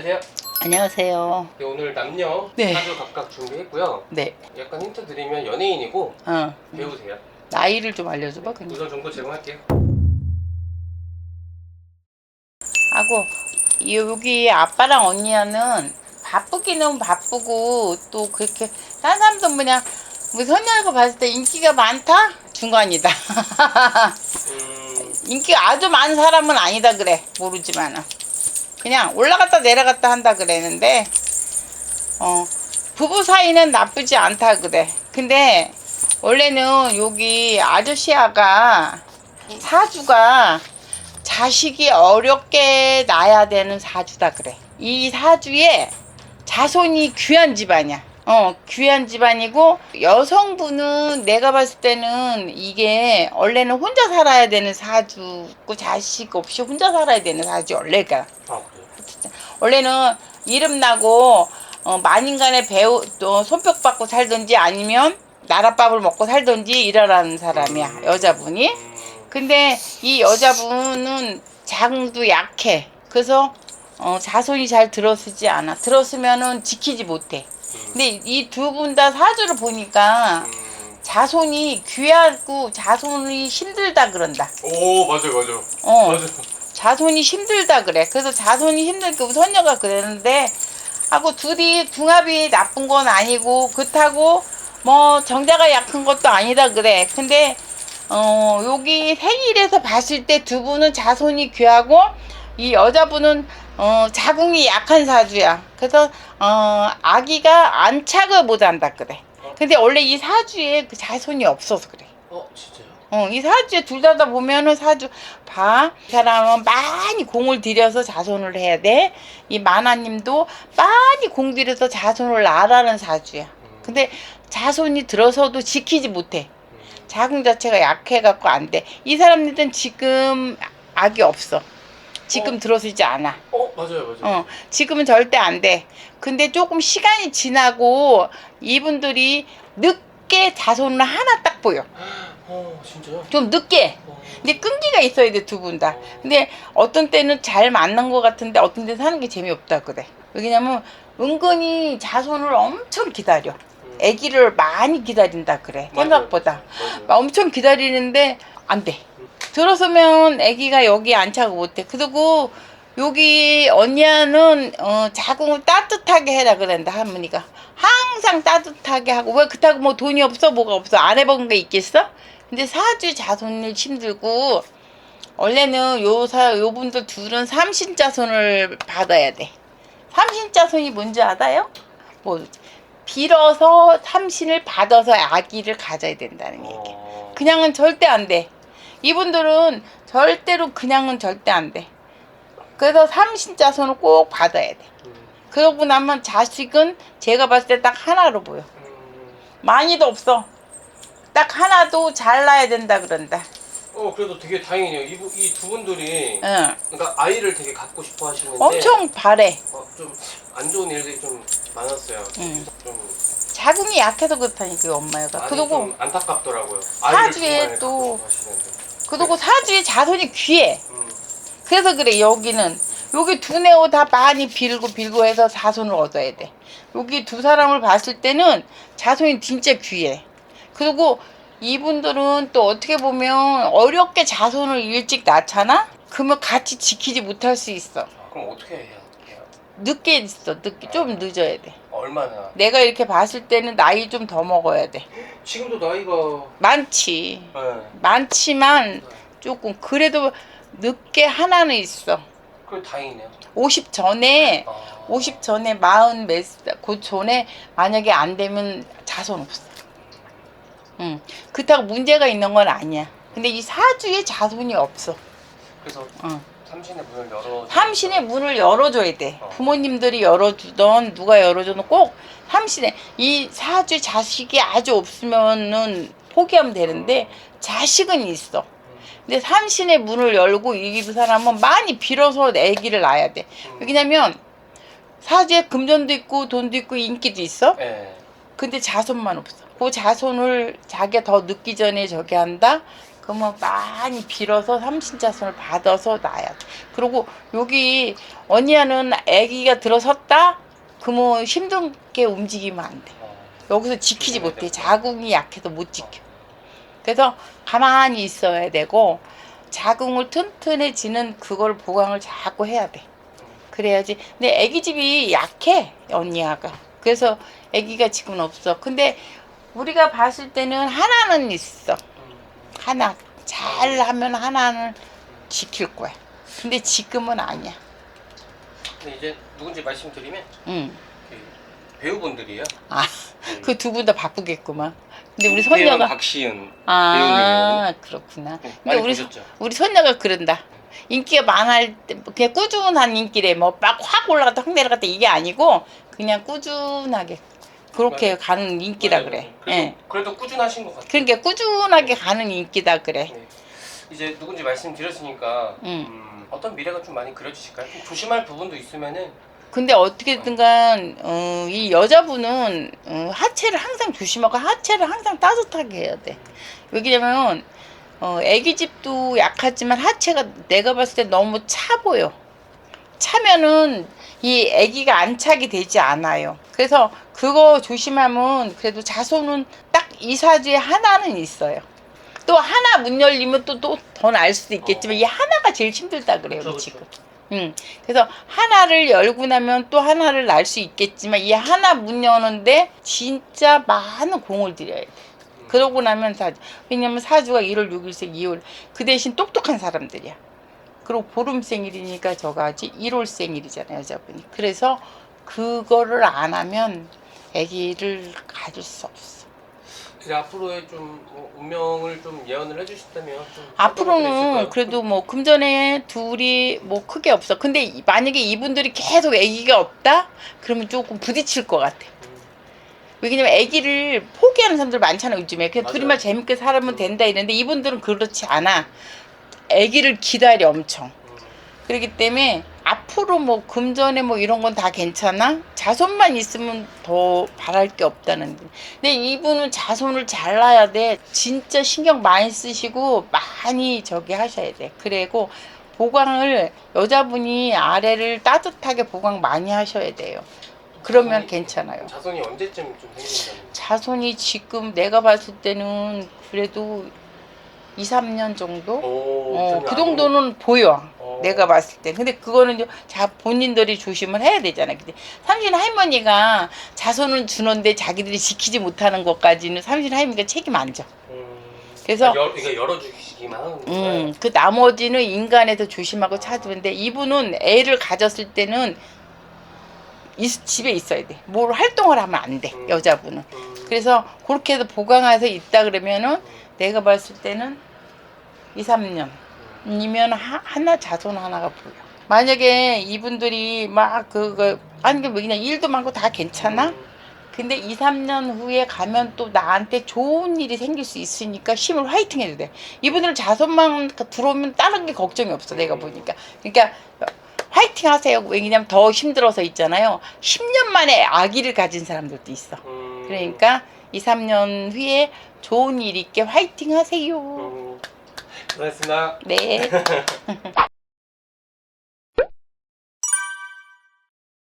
안녕하세요. 안녕하세요. 네, 오늘 남녀 네. 사주 각각 준비했고요. 네. 약간 힌트 드리면 연예인이고 어. 배우세요. 나이를 좀 알려줘봐, 그냥. 우선 정보 제공할게요. 하고, 여기 아빠랑 언니는 바쁘기는 바쁘고, 또 그렇게, 딴 사람도 그냥, 뭐 선녀가 봤을 때 인기가 많다? 중간이다. 음, 인기가 아주 많은 사람은 아니다 그래. 모르지만 은. 그냥 올라갔다 내려갔다 한다 그랬는데, 어, 부부 사이는 나쁘지 않다 그래. 근데, 원래는 여기 아저씨아가 사주가 자식이 어렵게 낳아야 되는 사주다 그래. 이 사주에 자손이 귀한 집안이야. 어, 귀한 집안이고 여성분은 내가 봤을 때는 이게 원래는 혼자 살아야 되는 사주고 자식 없이 혼자 살아야 되는 사주 원래가. 아? 원래는 이름 나고 어, 만인간의 배우 또 손뼉 받고 살든지 아니면 나랏밥을 먹고 살든지 이러라는 사람이야 여자분이. 음, 근데 이 여자분은 장도 약해. 그래서 어, 자손이 잘 들어서지 않아. 들었으면은 지키지 못해. 근데 이 두 분 다 사주를 보니까 음. 자손이 귀하고 자손이 힘들다 그런다. 오 맞아요 맞아요. 어. 맞아요. 자손이 힘들다 그래. 그래서 자손이 힘들게 우리 선녀가 그랬는데 하고 둘이 궁합이 나쁜 건 아니고 그렇다고 뭐 정자가 약한 것도 아니다 그래. 근데 어 여기 생일에서 봤을 때 두 분은 자손이 귀하고 이 여자분은 어 자궁이 약한 사주야. 그래서 어 아기가 안착을 못 한다 그래. 근데 원래 이 사주에 그 자손이 없어서 그래. 어 진짜요? 어, 이 사주에 둘 다다 보면은 사주 봐. 이 사람은 많이 공을 들여서 자손을 해야 돼. 이 마나님도 많이 공 들여서 자손을 낳으라는 사주야. 근데 자손이 들어서도 지키지 못해. 자궁 자체가 약해갖고 안 돼. 이 사람들은 지금 악이 없어. 지금 어. 들어서지 않아. 어 맞아요 맞아요. 어, 지금은 절대 안 돼. 근데 조금 시간이 지나고 이분들이 늦게 자손을 하나 딱 보여. 어 진짜요? 좀 늦게. 어. 근데 끈기가 있어야 돼, 두 분 다. 근데 어떤 때는 잘 맞는 것 같은데 어떤 때는 사는 게 재미없다 그래. 왜냐면 은근히 자손을 엄청 기다려. 음. 아기를 많이 기다린다 그래. 맞아요. 생각보다. 맞아요. 막 엄청 기다리는데 안 돼. 들어서면 아기가 여기 안착을 못해. 그리고 여기 언니야는 어, 자궁을 따뜻하게 해라 그런다 할머니가. 항상 따뜻하게 하고 왜 그렇다고 뭐 돈이 없어 뭐가 없어 안 해본 게 있겠어? 근데 사주 자손을 힘들고 원래는 요사 요분들 둘은 삼신 자손을 받아야 돼. 삼신 자손이 뭔지 알아요? 뭐 빌어서 삼신을 받아서 아기를 가져야 된다는 얘기. 어. 그냥은 절대 안 돼. 이분들은 절대로 그냥은 절대 안 돼. 그래서 삼신 자손을 꼭 받아야 돼. 음, 그러고 나면 자식은 제가 봤을 때 딱 하나로 보여. 음. 많이도 없어. 딱 하나도 잘나야 된다 그런다. 어 그래도 되게 다행이네요. 이두 이두 분들이 응. 그러니까 아이를 되게 갖고 싶어 하시는데 엄청 바래. 어, 좀안 좋은 일들이 좀 많았어요. 음. 좀 자궁이 약해서 그렇다니까 엄마가. 많이 그리고 좀 안타깝더라고요. 아이를 사주에 또- 갖고 싶어 하시는데. 그리고 사주에 자손이 귀해. 음, 그래서 그래 여기는 여기 두 네오 다 많이 빌고 빌고 해서 자손을 얻어야 돼. 여기 두 사람을 봤을 때는 자손이 진짜 귀해. 그리고 이분들은 또 어떻게 보면 어렵게 자손을 일찍 낳잖아? 그러면 같이 지키지 못할 수 있어. 아, 그럼 어떻게 해야 해요? 늦게 있어, 늦게 좀 늦어야 돼. 얼마나? 내가 이렇게 봤을 때는 나이 좀 더 먹어야 돼. 지금도 나이가 많지, 네. 많지만 조금 그래도 늦게 하나는 있어. 그래 다행이네요. 50 전에 아, 50 전에 40 몇, 그 전에 만약에 안 되면 자손 없어. 응. 그렇다고 문제가 있는 건 아니야. 근데 이 사주에 자손이 없어. 그래서 응. 삼신의 문을 열어. 삼신의 문을 열어줘야 돼. 어. 부모님들이 열어주던 누가 열어주든 꼭 삼신의 이 사주 자식이 아주 없으면은 포기하면 되는데 자식은 있어. 근데 삼신의 문을 열고 이 사람은 많이 빌어서 아기를 낳아야 돼. 음. 왜냐면 사주에 금전도 있고 돈도 있고 인기도 있어. 네. 근데 자손만 없어. 그 자손을 자기가 더 늦기 전에 저기 한다. 그러면 많이 빌어서 삼신자손을 받아서 낳아야 돼. 그리고 여기 언니야는 아기가 들어섰다? 그러면 힘들게 움직이면 안 돼. 어. 여기서 지키지 못해. 자궁이 약해도 못 지켜. 그래서 가만히 있어야 되고 자궁을 튼튼해지는 그걸 보강을 자꾸 해야 돼. 그래야지. 근데 아기 집이 약해 언니야가. 그래서 아기가 지금은 없어. 근데 우리가 봤을 때는 하나는 있어. 음. 하나 잘 하면 하나는 지킬 거야. 근데 지금은 아니야. 근데 이제 누군지 말씀드리면 응. 그 배우분들이에요. 아, 그 두 분 다 바쁘겠구만. 근데 우리 손녀가 박시은 아 그렇구나. 네, 근데 많이 우리 보셨죠? 우리 손녀가 그런다. 인기가 많을 때 그냥 꾸준한 인기래. 뭐 막 확 올라갔다 확 내려갔다 이게 아니고 그냥 꾸준하게 그렇게 가는 인기다 맞아요, 그래. 그래도, 예. 그래도 꾸준하신 것 같아요. 그러니까 꾸준하게 가는 인기다 그래. 네. 이제 누군지 말씀드렸으니까 음. 음, 어떤 미래가 좀 많이 그려지실까요? 좀 조심할 부분도 있으면은 근데 어떻게든간 어, 이 여자분은 어, 하체를 항상 조심하고 하체를 항상 따뜻하게 해야 돼. 왜냐면 어, 애기 집도 약하지만 하체가 내가 봤을 때 너무 차 보여. 차면은 이 아기가 안착이 되지 않아요. 그래서 그거 조심하면 그래도 자손은 딱 이 사주에 하나는 있어요. 또 하나 문 열리면 또 또 더 날 수도 있겠지만 이 하나가 제일 힘들다 그래요 그쵸, 지금. 그쵸. 응. 그래서 하나를 열고 나면 또 하나를 날 수 있겠지만 이 하나 문 여는데 진짜 많은 공을 들여야 돼. 그러고 나면 사주. 왜냐면 사주가 1월 6일생 2월 그 대신 똑똑한 사람들이야. 그리고 보름 생일이니까 저가 아직 1월 생일이잖아요 여자분이. 그래서 그거를 안 하면 아기를 가질 수 없어. 이제 앞으로의 좀 뭐, 운명을 좀 예언을 해주신다면 좀 어떤 것들이 앞으로는 있을까요? 그래도 뭐 금전에 둘이 뭐 크게 없어. 근데 이- 만약에 이분들이 계속 아기가 없다? 그러면 조금 부딪힐 것 같아. 음, 왜냐면 아기를 포기하는 사람들 많잖아 요즘에. 그냥 맞아요. 둘이만 재밌게 살면 된다 이랬는데 이분들은 그렇지 않아. 아기를 기다려 엄청. 음, 그렇기 때문에 앞으로 뭐 금전에 뭐 이런 건 다 괜찮아? 자손만 있으면 더 바랄 게 없다는. 근데 이분은 자손을 잘 낳아야 돼. 진짜 신경 많이 쓰시고 많이 저기 하셔야 돼. 그리고 보강을 여자분이 아래를 따뜻하게 보강 많이 하셔야 돼요. 그러면 자손이- 괜찮아요. 자손이 언제쯤 좀 생긴다는 자손이 지금 내가 봤을 때는 그래도 2, 3년 정도? 오, 어, 그안 정도는 보여. 어. 내가 봤을 때. 근데 그거는 이제 자 본인들이 조심을 해야 되잖아. 근데 삼신 할머니가 자손을 주는데 자기들이 지키지 못하는 것까지는 삼신 할머니가 책임 안 져. 음, 그래서- 아, 열, 그러니까 열어주시기만 하는 거예요. 음, 그 나머지는 인간에서 조심하고 찾으는데 이분은 애를 가졌을 때는 이 집에 있어야 돼. 뭘 활동을 하면 안 돼. 음. 여자분은. 음, 그래서 그렇게 해서 보강해서 있다 그러면은 내가 봤을 때는 2, 3년. 이면 하, 하나 자손 하나가 보여. 만약에 이분들이 막 그거 아니 그 그냥 일도 많고 다 괜찮아? 음, 근데 2, 3년 후에 가면 또 나한테 좋은 일이 생길 수 있으니까 힘을 화이팅 해도 돼. 이분들은 자손만 들어오면 다른 게 걱정이 없어 내가 보니까. 그러니까 화이팅 하세요. 왜냐면 더 힘들어서 있잖아요. 10년 만에 아기를 가진 사람들도 있어. 음, 그러니까 2, 3년 후에 좋은 일 있게 화이팅 하세요. 음, 고맙습니다. 네.